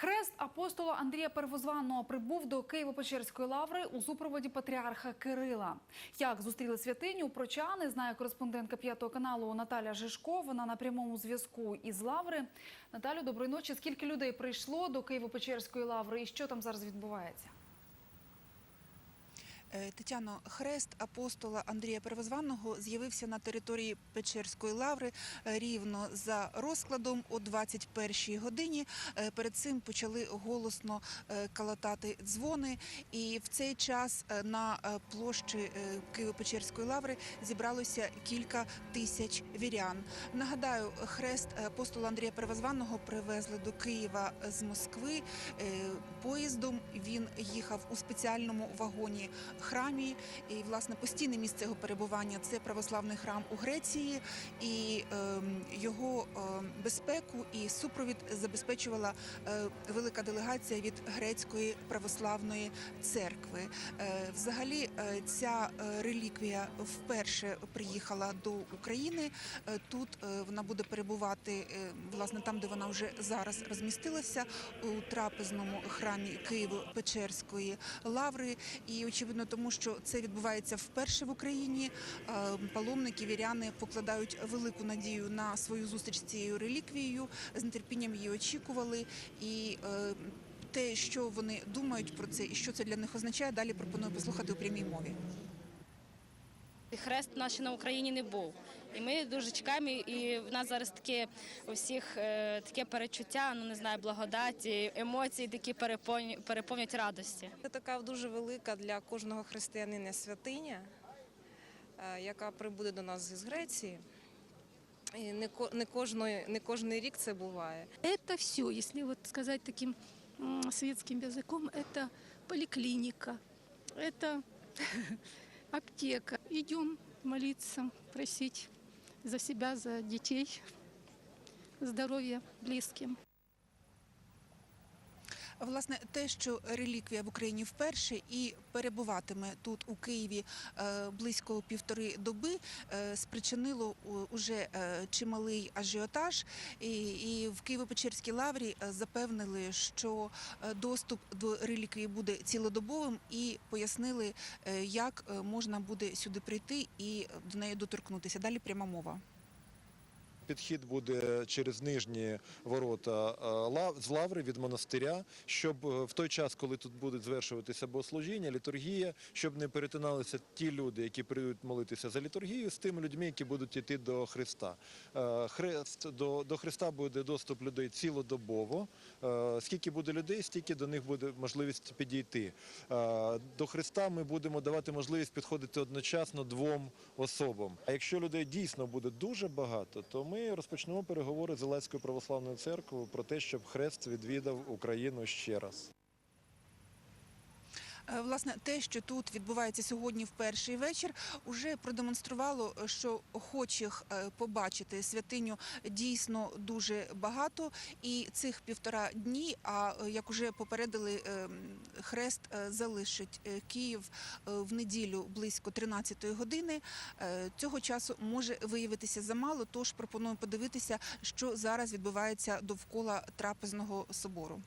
Хрест апостола Андрія Первозванного прибув до Києво-Печерської лаври у супроводі патріарха Кирила. Як зустріли святиню прочани, знає кореспондентка п'ятого каналу Наталя Жишко. Вона на прямому зв'язку із лаври. Наталю, доброї ночі. Скільки людей прийшло до Києво-Печерської лаври і що там зараз відбувається? Е, Тетяно, хрест апостола Андрія Первозванного з'явився на території Печерської лаври е, рівно за розкладом о 21-й годині. Е, Перед цим почали голосно калатати дзвони, і в цей час на площі Києво-Печерської лаври зібралося кілька тисяч вірян. Нагадаю, хрест апостола Андрія Первозванного привезли до Києва з Москви поїздом. Він їхав у спеціальному вагоні храмі. І власне постійне місце його перебування це православний храм у Греції, і ем, його ем, безпеку і супровід забезпечувала е, велика делегація від грецької православної церкви. Е, взагалі, е, ця реліквія вперше приїхала до України. Тут вона буде перебувати власне там, де вона вже зараз розмістилася у трапезному храмі Києво-Печерської лаври. І очевидно, тому що це відбувається вперше в Україні. е, Паломники, віряни покладають велику надію на свою зустріч з цією реліквією, з нетерпінням її очікували. І е, те, що вони думають про це і що це для них означає, далі пропоную послухати у прямій мові. Хрест наш ще на Україні не був. І ми дуже чекаємо, і в нас зараз таке у всіх е, таке перечуття, ну не знаю, благодаті, емоції такі переповнюють, переповнюють радості. Це така дуже велика для кожного християнина святиня, е, яка прибуде до нас з Греції. І не, ко- не, кожної, не кожний рік це буває. Это все, если вот сказать таким м, светским языком, это поликлиника, это аптека. Идем молиться, просить за себя, за детей, здоровья близким. Власне, те, що реліквія в Україні вперше і перебуватиме тут у Києві е, близько півтори доби, е, спричинило уже е, чималий ажіотаж. І, в Києво-Печерській лаврі запевнили, що доступ до реліквії буде цілодобовим, і пояснили, як можна буде сюди прийти і до неї доторкнутися. Далі пряма мова. Підхід буде через нижні ворота е, з лаври від монастиря, щоб е, в той час, коли тут будуть звершуватися богослужіння, літургія, щоб не перетиналися ті люди, які прийдуть молитися за літургію, з тими людьми, які будуть йти до Христа. Е, Хрест до, до Христа буде доступ людей цілодобово. Скільки буде людей, стільки до них буде можливість підійти. До Христа ми будемо давати можливість підходити одночасно двом особам. А якщо людей дійсно буде дуже багато, то ми розпочнемо переговори з Зеленською православною церквою про те, щоб хрест відвідав Україну ще раз. Е, Власне, те, що тут відбувається сьогодні в перший вечір, уже продемонструвало, що охочих е, побачити святиню дійсно дуже багато. І цих півтора дні, а е, як уже попередили, е, хрест е, залишить е, Київ е, в неділю близько 13-ї години. Е, Цього часу може виявитися замало, тож пропоную подивитися, що зараз відбувається довкола трапезного собору.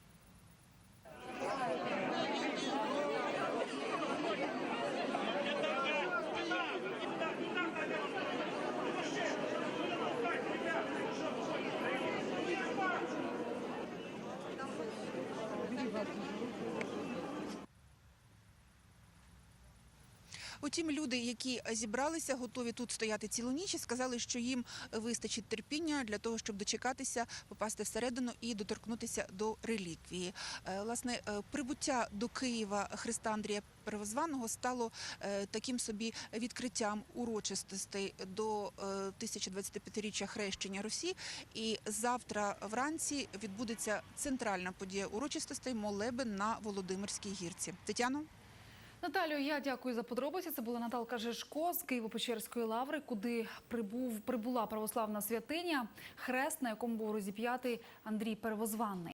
Утім, люди, які зібралися, готові тут стояти цілу ніч, сказали, що їм вистачить терпіння для того, щоб дочекатися, попасти всередину і доторкнутися до реліквії. Е, Власне, е, прибуття до Києва Христа Андрія Первозваного стало е, таким собі відкриттям урочистостей до е, 1025-річчя хрещення Русі. І завтра вранці відбудеться центральна подія урочистостей молебен на Володимирській гірці. Тетяно? Наталю, я дякую за подробиці. Це була Наталка Жишко з Києво-Печерської лаври, куди прибув прибула православна святиня, хрест, на якому був розіп'ятий Андрій Первозванний.